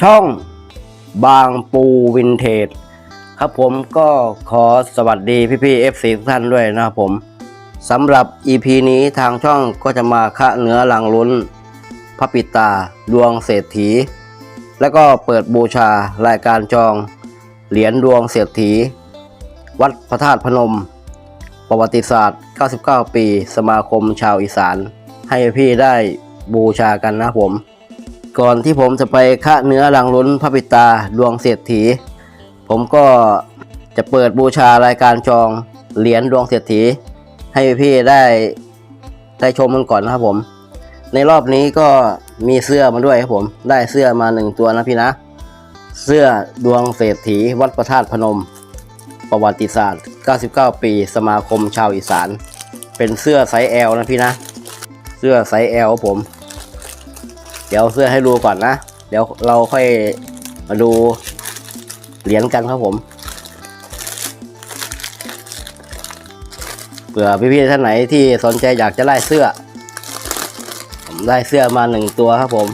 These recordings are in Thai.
ช่องบางปูวินเทจครับผมก็ขอสวัสดีพี่ๆ FC ทุกท่านด้วยนะครับผมสำหรับ EP นี้ทางช่องก็จะมาคะเนื้อลังลุ้นพระปิตาดวงเศรษฐี แล้วก็เปิดบูชารายการจอง เหรียญดวงเศรษฐี วัดพระธาตุพนม ประวัติศาสตร์ 99 ปี สมาคมชาวอีสาน ให้พี่ได้บูชากันนะครับผม ก่อนที่ผมจะไปคะเนื้อรังลุ้นพระปิตาดวงเศรษฐี ผมก็จะเปิดบูชารายการจองเหรียญดวงเศรษฐี ให้พี่ได้ได้ชมกันก่อนนะครับผม ในรอบนี้ก็มีเสื้อมาด้วยครับผมได้เสื้อมาหนึ่งตัวนะพี่นะ เสื้อดวงเศรษฐีวัดพระธาตุพนม ประวัติศาสตร์ 99 ปี สมาคมชาวอีสาน เป็นเสื้อไซส์ L นะพี่นะ เสื้อไซส์ L ครับผม เดี๋ยวเสื้อให้ดูก่อนนะ เดี๋ยวเราค่อยมาดูเหรียญกันครับผมเผื่อพี่ๆท่านไหนที่สนใจอยากจะไล่เสื้อ ผมได้เสื้อมาหนึ่งตัวครับผม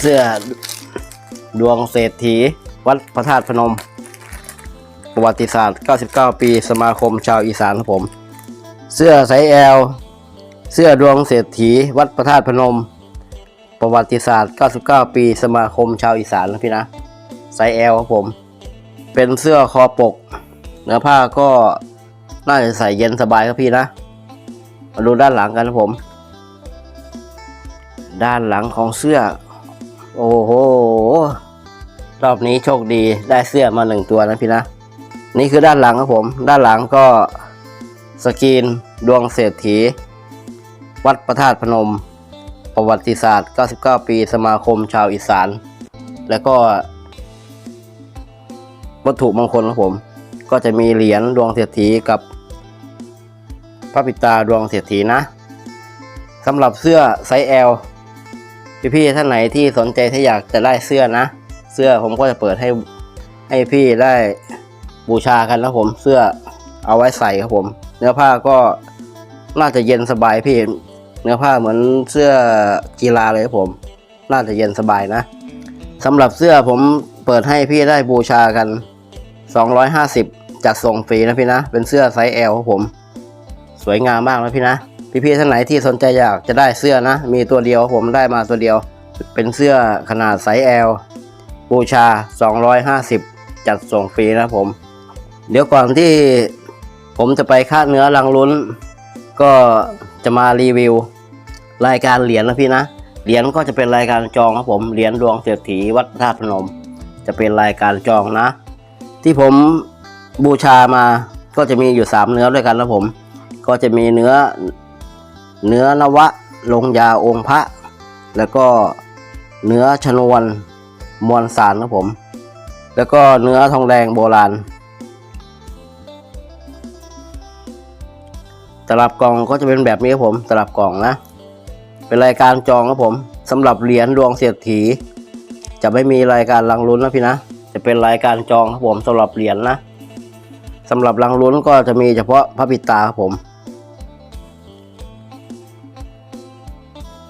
เสื้อดวงเศรษฐี วัดพระธาตุพนม ประวัติศาสตร์ 99 ปี สมาคมชาวอีสานครับผม เสื้อไซส์ L เสื้อดวงเศรษฐี วัดพระธาตุพนม ประวัติศาสตร์ 99 ปีสมาคมชาวอีสานนะพี่นะไซส์ L ครับผม เป็นเสื้อคอปก เนื้อผ้าก็น่าจะใส่เย็นสบายครับพี่นะ มาดูด้านหลังกันครับผม ด้านหลังของเสื้อ โอ้โห รอบนี้โชคดีได้เสื้อมาหนึ่งตัวนะพี่นะ นี่คือด้านหลังครับผม ด้านหลังก็สกรีนดวงเศรษฐี วัดพระธาตุพนม ประวัติศาสตร์ 99 ปีสมาคมชาวอีสาน แล้วก็วัตถุมงคลครับผม ก็จะมีเหรียญดวงเศรษฐีกับพระปิตาดวงเศรษฐีนะสำหรับเสื้อไซส์ L พี่ๆท่านไหนที่สนใจถ้าอยากจะได้เสื้อนะ เสื้อผมก็จะเปิดให้ให้พี่ได้บูชากันนะผมเสื้อเอาไว้ใส่ครับผม เนื้อผ้าก็น่าจะเย็นสบายพี่ เนื้อผ้าเหมือนเสื้อกีฬาเลยผม น่าจะเย็นสบายนะสำหรับเสื้อผมเปิดให้พี่ได้บูชากัน 250 จัดส่งฟรีนะพี่นะ เป็นเสื้อไซส์ L ครับผม สวยงามมากนะพี่นะ พี่ๆท่านไหนที่สนใจอยากจะได้เสื้อนะ มีตัวเดียวผมได้มาตัวเดียว เป็นเสื้อขนาดไซส์ L บูชา 250 จัดส่งฟรีนะผม เดี๋ยวก่อนที่ผมจะไปคาดเนื้อรังลุ้น ก็ จะมารีวิว รายการเหรียญนะพี่นะ เหรียญก็จะเป็นรายการจองครับผม เหรียญดวงเศรษฐีวัดพระธาตุพนม จะเป็นรายการจองนะ ที่ผมบูชามาก็จะมีอยู่สามเนื้อด้วยกันนะผม ก็จะมีเนื้อเนื้อนวะลงยาองค์พระ แล้วก็เนื้อชนวนมวลสารนะผม แล้วก็เนื้อทองแดงโบราณ ตลับกล่องก็จะเป็นแบบนี้ครับผม ตลับกล่องนะ เป็นรายการจองครับผมสำหรับเหรียญดวงเศรษฐี จะไม่มีรายการรังลุ้นนะพี่นะ จะเป็นรายการจองครับผมสำหรับเหรียญนะสำหรับรังลุ้นก็จะมีเฉพาะพระปิตาครับผม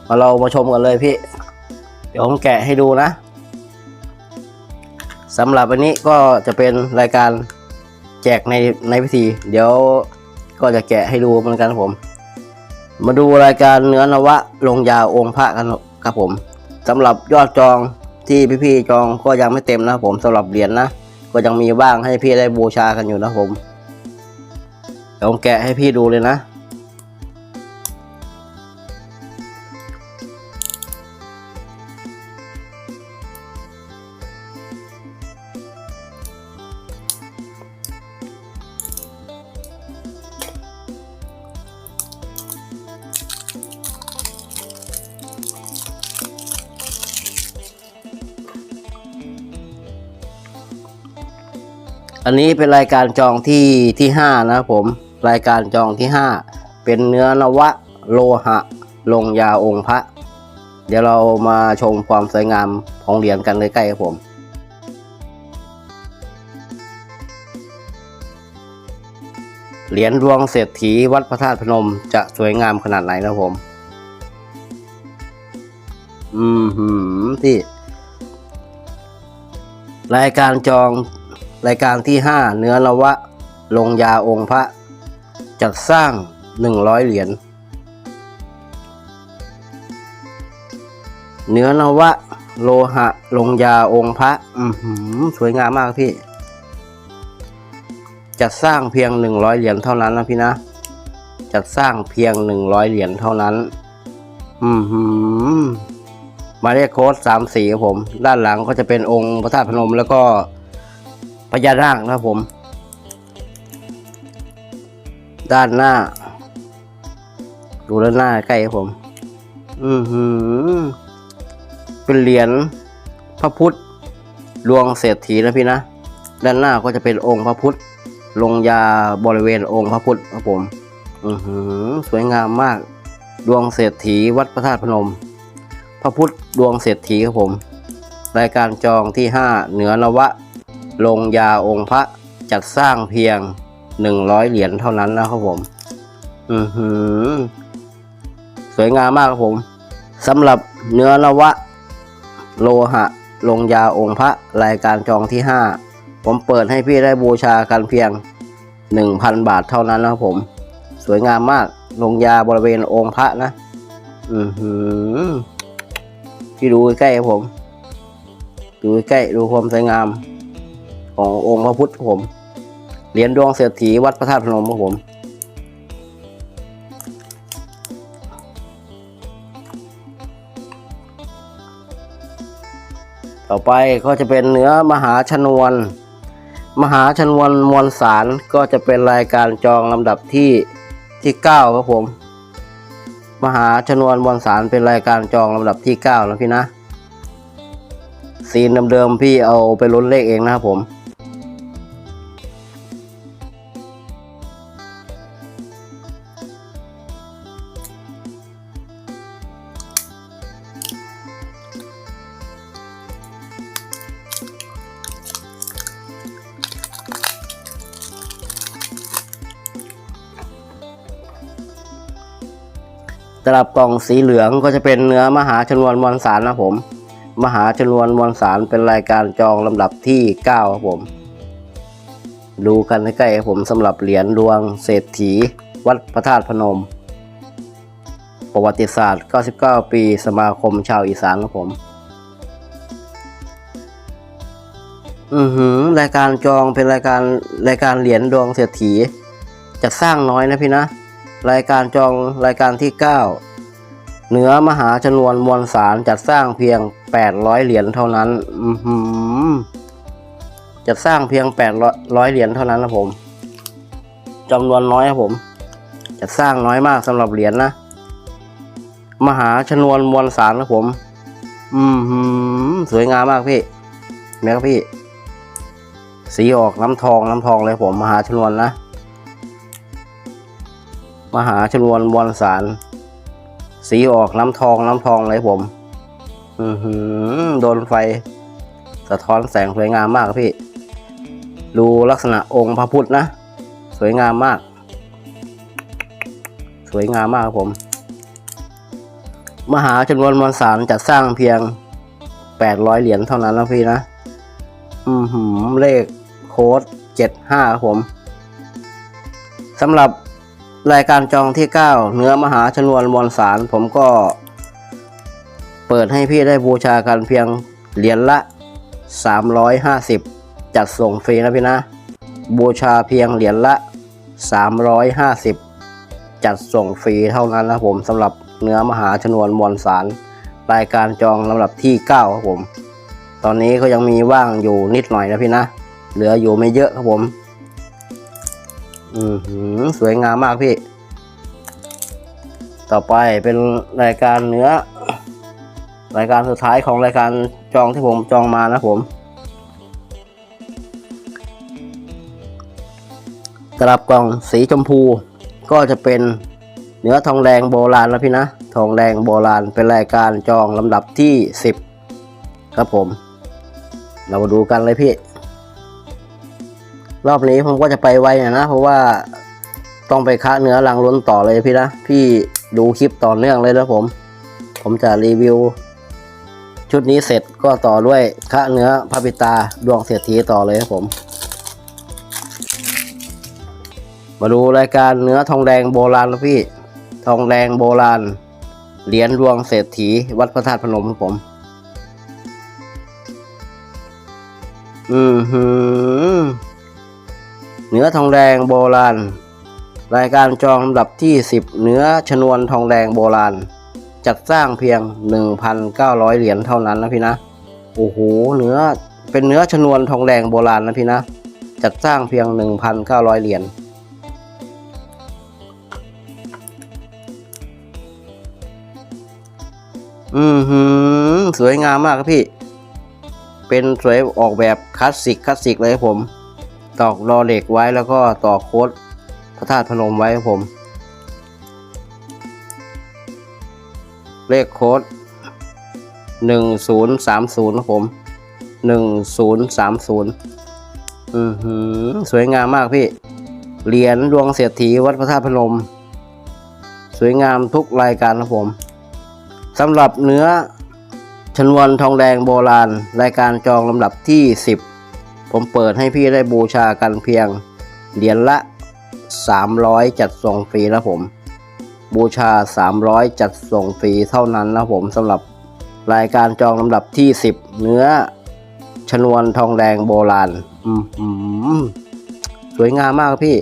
มาเรามาชมกันเลยพี่ เดี๋ยวผมแกะให้ดูนะสำหรับวันนี้ก็จะเป็นรายการแจกในในพิธี เดี๋ยว ก็จะแกะให้ดูเหมือนกันครับผม มาดูรายการเนื้อนวะลงยาองค์พระกันครับผมสำหรับยอดจองที่พี่ๆจองก็ยังไม่เต็มนะผมสำหรับเหรียญนะก็ยังมีบ้างให้พี่ได้บูชากันอยู่นะผมเดี๋ยวผมแกะให้พี่ดูเลยนะ อันนี้เป็นรายการจองที่ที่ห้านะครับผมรายการจองที่ห้าเป็นเนื้อนวะโลหะ ลงยาองค์พระ เดี๋ยวเรามาชมความสวยงามของเหรียญกันใกล้ๆครับผมเหรียญดวงเศรษฐีวัดพระธาตุพนมจะสวยงามขนาดไหนนะผม อืมหืมที่ รายการจอง รายการที่ห้าเนื้อนวะ ลงยาองค์พระ จัดสร้างหนึ่งร้อยเหรียญ เนื้อนวะ โลหะ ลงยาองค์พระอือหือสวยงามมากพี่ จัดสร้างเพียงหนึ่งร้อยเหรียญเท่านั้นนะพี่นะ จัดสร้างเพียงหนึ่งร้อยเหรียญเท่านั้น อือหือหมายเลขโค้ดสามสีครับผม ด้านหลังก็จะเป็นองค์พระธาตุพนมแล้วก็ พญานาคนะครับผม ด้านหน้า ดูด้านหน้าใกล้ครับผม อือหือ เป็นเหรียญพระพุทธดวงเศรษฐีนะพี่นะ ด้านหน้าก็จะเป็นองค์พระพุทธ ลงยาบริเวณองค์พระพุทธครับผม อือหือ สวยงามมาก ดวงเศรษฐีวัดพระธาตุพนม พระพุทธดวงเศรษฐีครับผม รายการจองที่ 5 เหนือนวะ ลงยาองค์พระจัดสร้างเพียง100เหรียญเท่านั้นนะครับผม อือหือ สวยงามมากครับผมสำหรับเนื้อนวะ โลหะ ลงยาองค์พระรายการจองที่5ผมเปิดให้พี่ได้บูชากันเพียง 1,000 บาทเท่านั้นนะครับผม สวยงามมากลงยาบริเวณองค์พระนะ อือหือพี่ดูใกล้ผม ดูใกล้ดูความสวยงาม ขององค์พระพุทธผม เหรียญดวงเศรษฐีวัดพระธาตุพนมผม ต่อไปก็จะเป็นเนื้อมหาชนวน มหาชนวนมวลสารก็จะเป็นรายการจองลำดับที่ที่เก้าครับผม มหาชนวนมวลสารเป็นรายการจองลำดับที่เก้าแล้วพี่นะซีนเดิมๆพี่เอาไปลุ้นเลขเองนะครับผม ตลับกล่องสีเหลืองก็จะเป็นเนื้อมหาชนวนมวลสารนะผม มหาชนวนมวลสารเป็นรายการจองลำดับที่ 9 ครับผม ดูกันใกล้ๆผมสำหรับเหรียญดวงเศรษฐี วัดพระธาตุพนม ประวัติศาสตร์ 99 ปีสมาคมชาวอีสานครับผม อือหือรายการจองเป็นรายการรายการเหรียญดวงเศรษฐีจะสร้างน้อยนะพี่นะ รายการจองรายการที่ 9 เหนือมหาชนวนมวลสารจัดสร้างเพียง 800 เหรียญเท่านั้นจัดสร้างเพียง 800 เหรียญเท่านั้นนะผมจำนวนน้อยครับผม จัดสร้างน้อยมากสำหรับเหรียญนะมหาชนวนมวลสารนะผม อืมสวยงามมากพี่แม่ครับพี่ สีออกน้ำทองน้ำทองเลยผมมหาชนวนนะ มหาชนวนมวลสาร สีออกน้ำทองน้ำทองเลยผม อือหือโดนไฟ สะท้อนแสงสวยงามมากพี่ ดูลักษณะองค์พระพุทธนะ สวยงามมาก สวยงามมากครับผม มหาชนวนมวลสารจัดสร้างเพียง800เหรียญเท่านั้นนะพี่นะ อือหือเลขโค้ด75ครับผมสำหรับ รายการจองที่ 9 เนื้อมหาชนวนมวลสาร ผมก็ เปิดให้พี่ได้บูชากันเพียงเหรียญละ 350 จัดส่งฟรีนะพี่นะ บูชาเพียงเหรียญละ 350 จัดส่งฟรีเท่านั้นนะผมสำหรับเนื้อมหาชนวนมวลสาร รายการจองลำดับที่ 9 ครับผม ตอนนี้ก็ยังมีว่างอยู่นิดหน่อยนะพี่นะ เหลืออยู่ไม่เยอะครับผม อือหือสวยงามมากพี่ ต่อไปเป็นรายการเนื้อ รายการสุดท้ายของรายการจองที่ผมจองมานะผมตลับกล่องสีชมพู ก็จะเป็นเนื้อทองแดงโบราณนะพี่นะ ทองแดงโบราณเป็นรายการจองลำดับที่ 10 ครับผม เรามาดูกันเลยพี่ รอบนี้ผมก็จะไปไวหน่อยนะ เพราะว่าต้องไปค้าเนื้อลังล้นต่อเลยพี่นะ พี่ดูคลิปต่อเนื่องเลยนะผม ผมจะรีวิว ชุดนี้เสร็จก็ต่อด้วยพระเนื้อพระปิตาดวงเศรษฐีต่อเลยครับผม มาดูรายการเนื้อทองแดงโบราณแล้วพี่ ทองแดงโบราณ เหรียญดวงเศรษฐี วัดพระธาตุพนมครับผม อือหือ เนื้อทองแดงโบราณ รายการจองลำดับที่ 10 เนื้อชนวนทองแดงโบราณ จัดสร้างเพียง 1,900 เหรียญเท่านั้นนะพี่นะ โอ้โห เนื้อเป็นเนื้อชนวนทองแดงโบราณนะพี่นะ จัดสร้างเพียง 1,900 เหรียญอือหือ สวยงามมากครับพี่ เป็นสวยออกแบบคลาสสิกคลาสสิกเลยครับผม ตอกรอเหล็กไว้แล้วก็ต่อโค้ดพระธาตุพนมไว้ครับผม เลขโค้ดหนึ่งศูนย์สามศูนย์ครับผมหนึ่งศูนย์สามศูนย์อือหือสวยงามมากพี่ เหรียญดวงเศรษฐีวัดพระธาตุพนม สวยงามทุกรายการครับผมสำหรับเนื้อชนวนทองแดงโบราณ รายการจองลำดับที่ 10 ผมเปิดให้พี่ได้บูชากันเพียงเหรียญละ 300 จัดส่งฟรีแล้วผม บูชา 300 จัดส่งฟรีเท่านั้นนะผมสำหรับรายการจองลำดับที่ 10 เนื้อชนวนทองแดงโบราณอือหือสวยงามมากพี่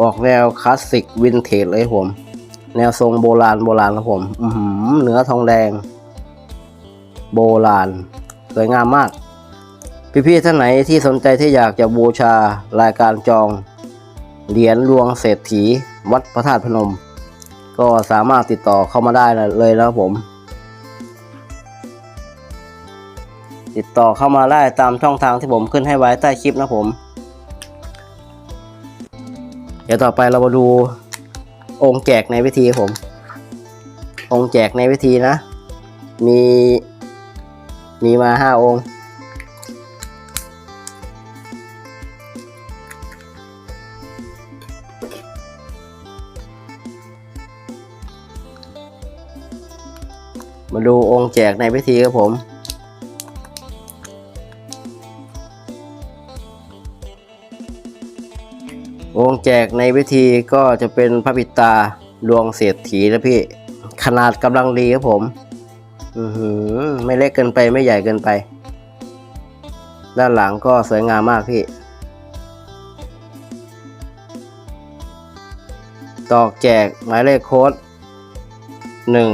ออกแนวคลาสสิกวินเทจเลยผม แนวทรงโบราณโบราณครับผมเนื้อทองแดง โบราณ สวยงามมาก พี่ๆท่านไหนที่สนใจที่อยากจะบูชารายการจอง เหรียญหลวงเศรษฐีวัดพระธาตุพนม ก็สามารถติดต่อเข้ามาได้เลยนะครับผม ติดต่อเข้ามาได้ตามช่องทางที่ผมขึ้นให้ไว้ใต้คลิปนะผม เดี๋ยวต่อไปเรามาดูองค์แจกในวิธีผม องค์แจกในวิธีนะ มีมีมาห้าองค์ มาดูองค์แจกในพิธีครับผม องค์แจกในพิธีก็จะเป็นพระปิตาดวงเศรษฐีนะพี่ ขนาดกำลังดีครับผม อือหือ ไม่เล็กเกินไปไม่ใหญ่เกินไป ด้านหลังก็สวยงามมากพี่ตอกแจกหมายเลขโค้ดหนึ่ง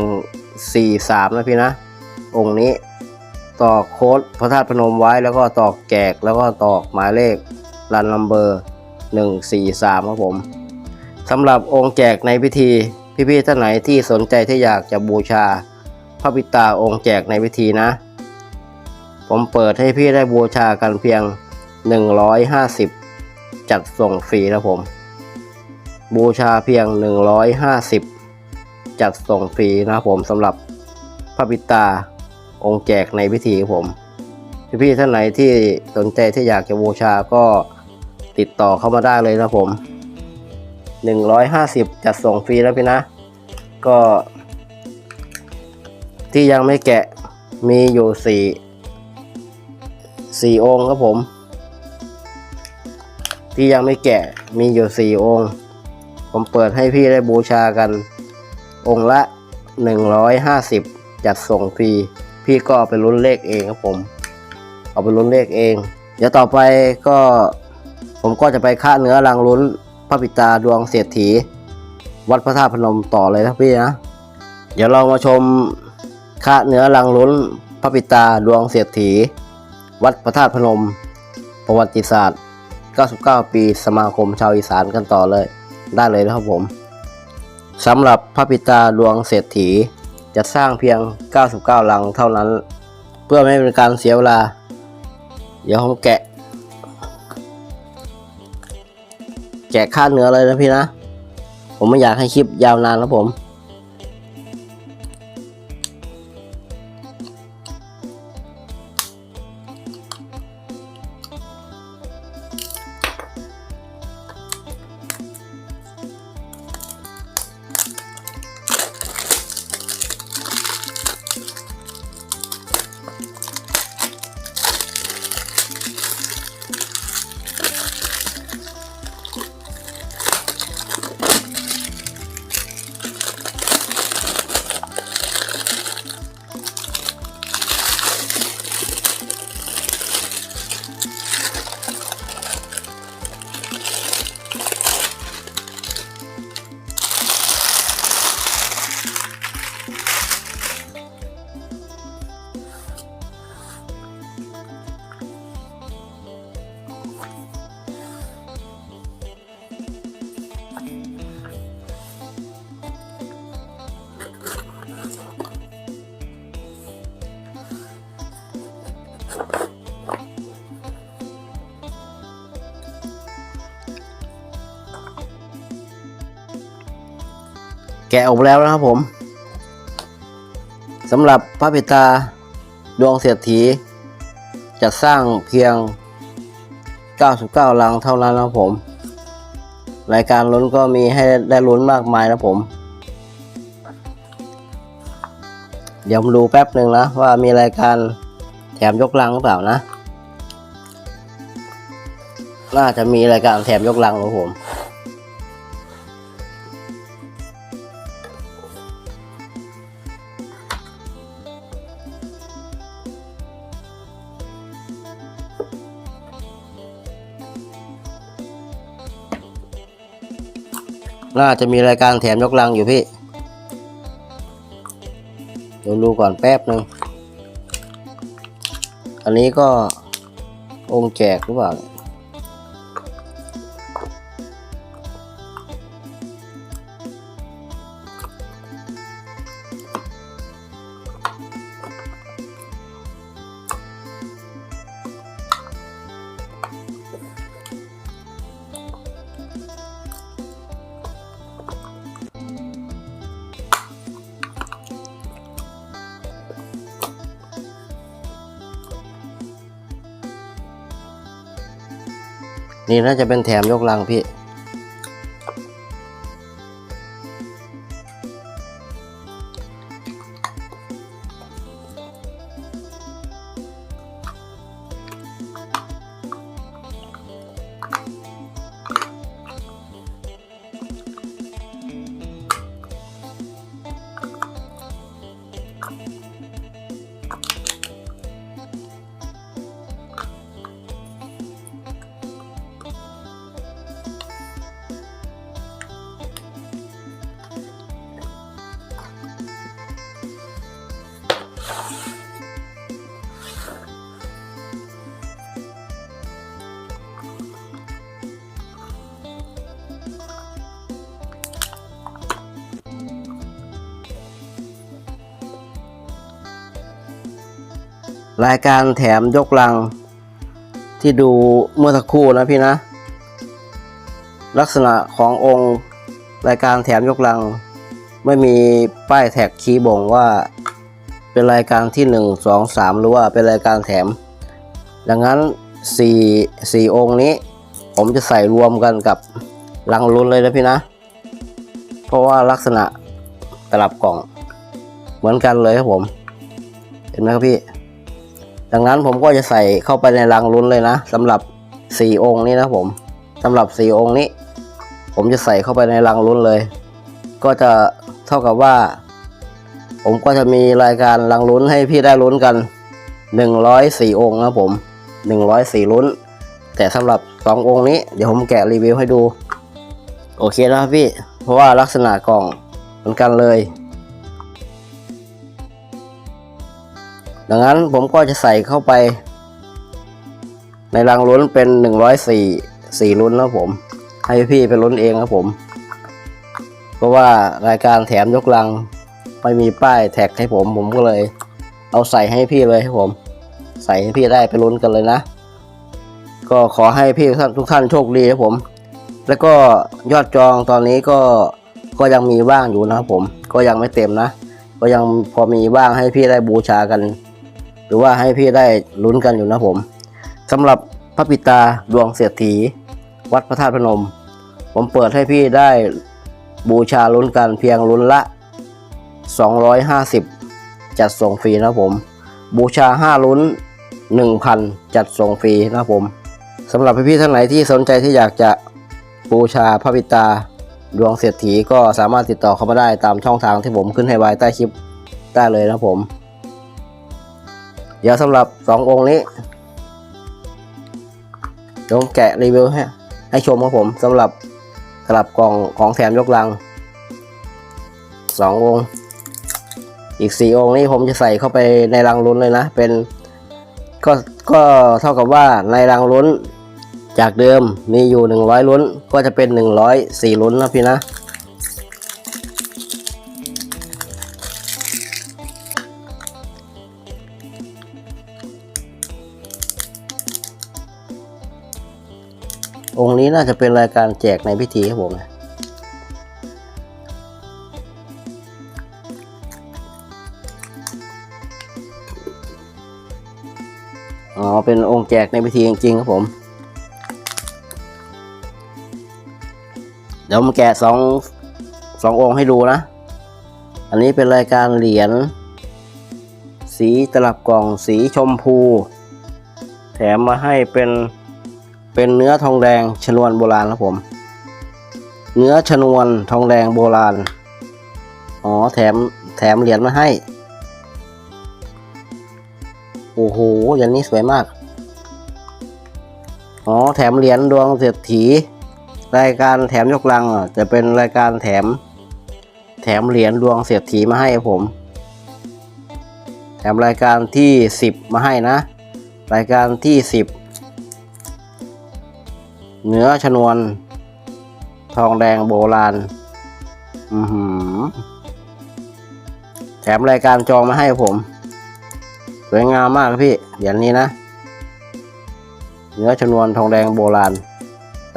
สี่สามนะพี่นะ องค์นี้ตอกโค้ดพระธาตุพนมไว้แล้วก็ตอกแจกแล้วก็ตอกหมายเลขรันนัมเบอร์หนึ่งสี่สามครับผมสำหรับองค์แจกในพิธีพี่ๆท่านไหนที่สนใจที่อยากจะบูชาพระปิตาองค์แจกในพิธีนะ ผมเปิดให้พี่ได้บูชากันเพียง 150 จัดส่งฟรีนะผม บูชาเพียง 150 จัดส่งฟรีนะครับผมสำหรับพระปิตาองค์แจกในพิธีผม พี่ๆท่านไหนที่สนใจที่อยากจะบูชาก็ติดต่อเข้ามาได้เลยนะผม 150 จัดส่งฟรีแล้วพี่นะ ก็ ที่ยังไม่แกะมีอยู่สี่สี่องค์ครับผม ที่ยังไม่แกะมีอยู่สี่องค์ ผมเปิดให้พี่ได้บูชากัน องค์ละ 150 จัดส่งฟรี พี่ก็เอาไปลุ้นเลขเองครับผม เอาไปลุ้นเลขเอง เดี๋ยวต่อไปก็ผมก็จะไปค่าเนื้อรังลุ้นพระปิตาดวงเศรษฐี วัดพระธาตุพนมต่อเลยนะพี่นะ เดี๋ยวเรามาชมค่าเนื้อรังลุ้นพระปิตาดวงเศรษฐี วัดพระธาตุพนม ประวัติศาสตร์ 99 ปีสมาคมชาวอีสานกันต่อเลย ได้เลยนะครับผม สำหรับพระปิตาลวงเศรษฐีจะสร้างเพียง 99 ลังเท่านั้น เพื่อไม่เป็นการเสียเวลา เดี๋ยวผมแกะ แกะค่าเนื้อเลยนะพี่นะ ผมไม่อยากให้คลิปยาวนานแล้วผม กะออกแล้วนะครับผมสำหรับพระปิตาดวงเศรษฐีจะสร้างเพียง 99 ลังเท่านั้นนะผม รายการลุ้นก็มีให้ได้ลุ้นมากมายนะผม เดี๋ยวมดูแป๊บหนึ่งนะ ว่ามีรายการแถมยกลังหรือเปล่านะ น่าจะมีรายการแถมยกลังครับผม น่าจะมีรายการแถมยกลังอยู่พี่ เดี๋ยวดูก่อนแป๊บหนึ่งอันนี้ก็องค์แจกหรือเปล่าเนี่ย นี่น่าจะเป็นแถมยกลังพี่ รายการแถมยกลังที่ดูเมื่อสักครู่นะพี่นะ ลักษณะขององค์รายการแถมยกลัง ไม่มีป้ายแท็กชี้บ่งว่าเป็นรายการที่หนึ่งสองสามหรือว่าเป็นรายการแถม ดังนั้นสี่สี่องค์นี้ ผมจะใส่รวมกันกับลังลุ้นเลยนะพี่นะ เพราะว่าลักษณะตลับกล่องเหมือนกันเลยครับผม เห็นไหมครับพี่ ดังนั้นผมก็จะใส่เข้าไปในรังลุ้นเลยนะสำหรับ 4 องค์นี้นะผมสำหรับ 4 องค์นี้ ผมจะใส่เข้าไปในรังลุ้นเลย ก็จะเท่ากับว่า ผมก็จะมีรายการรังลุ้นให้พี่ได้ลุ้นกัน 104 องค์นะผม 104 ลุ้น แต่สำหรับ 2 องค์นี้ เดี๋ยวผมแกะรีวิวให้ดู โอเคนะครับพี่ เพราะว่าลักษณะกล่องเหมือนกันเลย ดังนั้นผมก็จะใส่เข้าไป ในรังลุ้นเป็นหนึ่งร้อยสี่สี่ลุ้นนะผม ให้พี่ไปลุ้นเองครับผม เพราะว่ารายการแถมยกลังไม่มีป้ายแท็กให้ผม ผมก็เลย เอาใส่ให้พี่เลยครับผม ใส่ให้พี่ได้ไปลุ้นกันเลยนะ ก็ขอให้พี่ท่านทุกท่านโชคดีครับผม แล้วก็ยอดจองตอนนี้ก็ก็ยังมีว่างอยู่นะครับผม ก็ยังไม่เต็มนะ ก็ยังพอมีว่างให้พี่ได้บูชากัน หรือว่าให้พี่ได้ลุ้นกันอยู่นะผมสำหรับพระปิตาดวงเสียรฐีวัดพระธาตุพนม ผมเปิดให้พี่ได้บูชาลุ้นกันเพียงลุ้นละ 250 จัดส่งฟรีนะผม บูชา 5 ลุ้น 1,000 จัดส่งฟรีนะผมสำหรับพี่ๆท่านไหนที่สนใจที่อยากจะบูชาพระปิตาดวงเศรษฐีก็สามารถติดต่อเข้ามาได้ตามช่องทางที่ผมขึ้นให้ไว้ใต้คลิปได้เลยนะผม เดี๋ยวสำหรับสององค์นี้เดี๋ยวผมแกะรีวิวให้ให้ชมครับผมสำหรับกลับกล่องของแถมยกลังสององค์อีกสี่องค์นี้ผมจะใส่เข้าไปในรังลุ้นเลยนะ เป็นก็ก็เท่ากับว่าในรังลุ้นจากเดิมมีอยู่ 100 ลุ้นก็จะเป็น 104 ลุ้นนะพี่นะ องค์นี้น่าจะเป็นรายการแจกในพิธีครับผมอ๋อ เป็นองค์แจกในพิธีจริงๆครับผม เดี๋ยวมาแกะสองสององค์ให้ดูนะ อันนี้เป็นรายการเหรียญสีตลับกล่องสีชมพู แถมมาให้เป็น เป็นเนื้อทองแดงชนวนโบราณครับผม เนื้อชนวนทองแดงโบราณ อ๋อแถมแถมเหรียญมาให้ โอ้โหอย่างนี้สวยมาก อ๋อแถมเหรียญดวงเศรษฐี รายการแถมยกลังอะจะเป็นรายการแถม แถมเหรียญดวงเศรษฐีมาให้ผม แถมรายการที่สิบมาให้นะ รายการที่สิบ เนื้อชนวน ทองแดงโบราณ อือหือ แถมรายการจองมาให้ผม สวยงามมากครับพี่ เหรียญนี้นะ เนื้อชนวนทองแดงโบราณ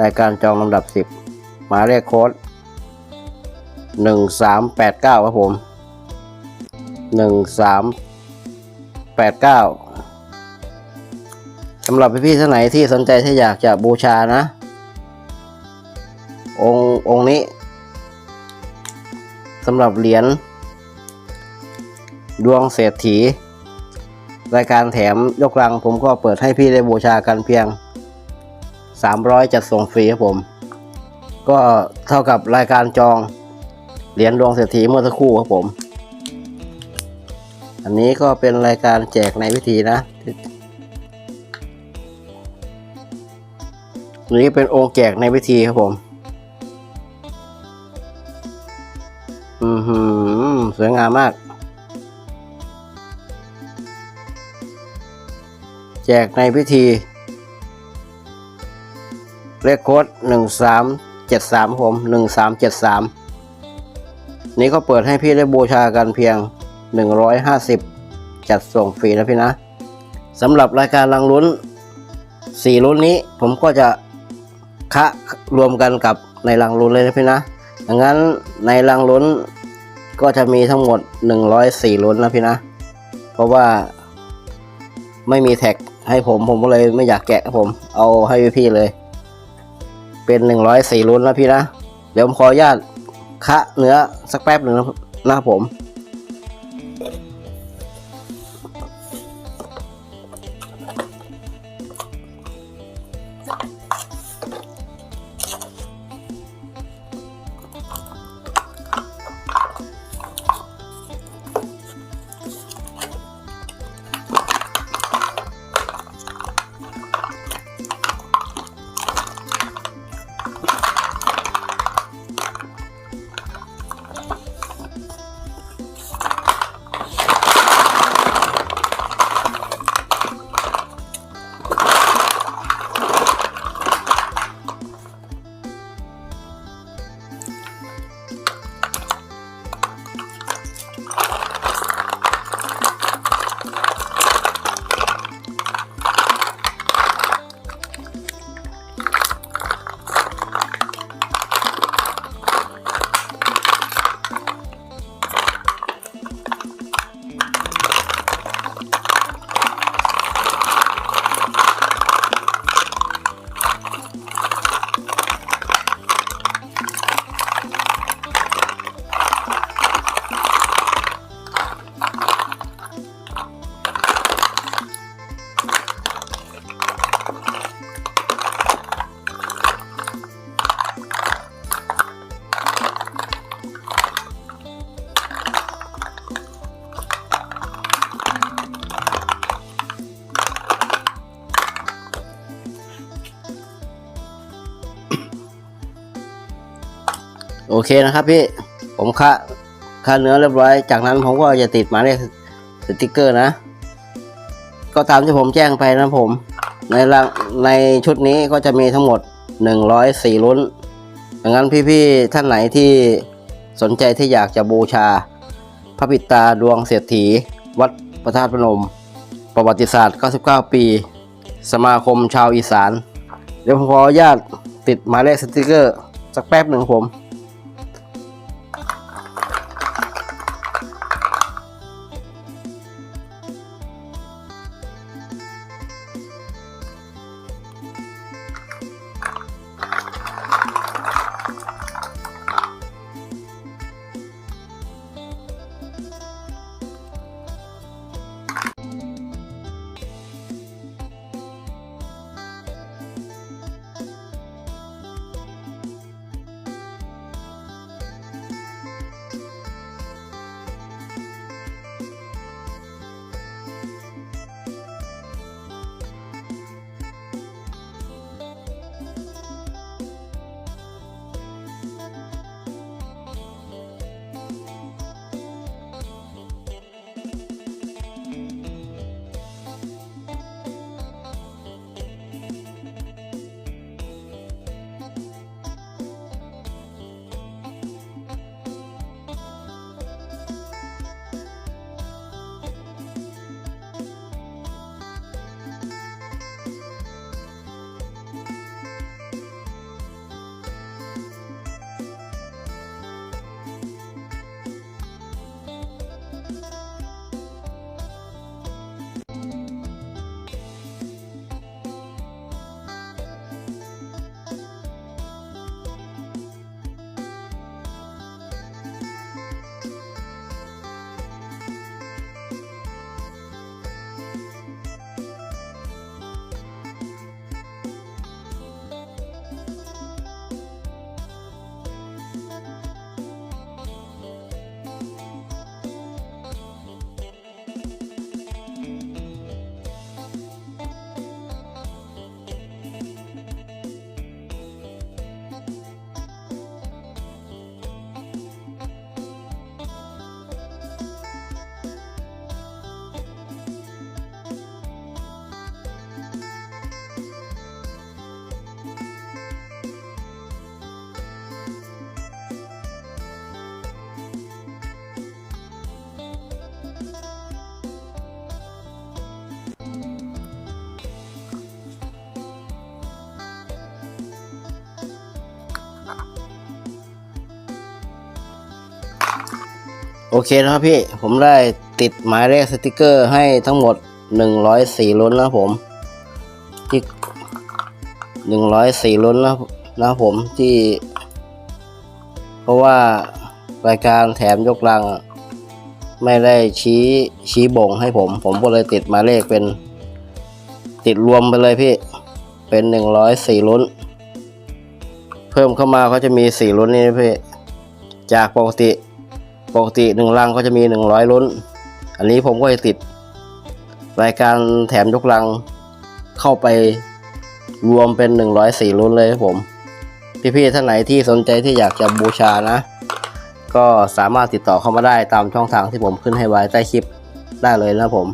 รายการจองลำดับสิบหมายเลขโค้ดหนึ่งสามแปดเก้าครับผมหนึ่งสามแปดเก้าสำหรับพี่ๆท่านไหนที่สนใจที่อยากจะบูชานะ องค์องค์นี้สำหรับเหรียญดวงเศรษฐี รายการแถมยกลังผมก็เปิดให้พี่ได้บูชากันเพียง 300 จัดส่งฟรีครับผม ก็เท่ากับรายการจองเหรียญดวงเศรษฐีเมื่อสักครู่ครับผม อันนี้ก็เป็นรายการแจกในพิธีนะนี้เป็นองค์แจกในพิธีครับผม สวยงามมาก แจกในพิธี เลขโค้ดหนึ่งสามเจ็ดสามผมหนึ่งสามเจ็ดสามนี้ก็เปิดให้พี่ได้บูชากันเพียงหนึ่งร้อยห้าสิบจัดส่งฟรีนะพี่นะสำหรับรายการรังลุ้นสี่ลุ้นนี้ผมก็จะคะรวมกันกับในรังลุ้นเลยนะพี่นะดังนั้นในรังลุ้น ก็จะมีทั้งหมดหนึ่งร้อยสี่ลุ้นนะพี่นะ เพราะว่าไม่มีแท็กให้ผมผมก็เลยไม่อยากแกะครับผม เอาให้พี่เลย เป็นหนึ่งร้อยสี่ลุ้นแล้วพี่นะ เดี๋ยวผมขออนุญาตคะเนื้อสักแป๊บหนึ่งนะครับผม เคนะครับพี่ผมค่าค่าเนื้อเรียบร้อย จากนั้นผมก็จะติดมาเลขสติกเกอร์นะ ก็ตามที่ผมแจ้งไปนะผม ในรังในชุดนี้ก็จะมีทั้งหมด 104ลุ้นดังนั้นพี่ๆท่านไหนที่สนใจที่อยากจะบูชา พระปิตาดวงเศรษฐี วัดพระธาตุพนม ประวัติศาสตร์ 99 ปี สมาคมชาวอีสาน เดี๋ยวผมขออนุญาตติดหมายเลขสติกเกอร์ สักแป๊บหนึ่งผม เคนะครับพี่ผมได้ติดหมายเลขสติกเกอร์ให้ทั้งหมด 104ลุ้นนะผมที่ 104ลุ้นนะนะผมที่ เพราะว่ารายการแถมยกลัง ไม่ได้ชี้ชี้บ่งให้ผม ผมก็เลยติดหมายเลขเป็น ติดรวมไปเลยพี่ เป็น 104ลุ้น เพิ่มเข้ามาก็จะมี 4ลุ้นนี่พี่จากปกติ ปกติหนึ่งลังก็จะมีหนึ่งร้อยลุ้น อันนี้ผมก็จะติด รายการแถมยกลังเข้าไปรวมเป็นหนึ่งร้อยสี่ลุ้นเลยครับผม พี่ๆท่านไหนที่สนใจที่อยากจะบูชานะ ก็สามารถติดต่อเข้ามาได้ตามช่องทางที่ผมขึ้นให้ไว้ใต้คลิปได้เลยนะผม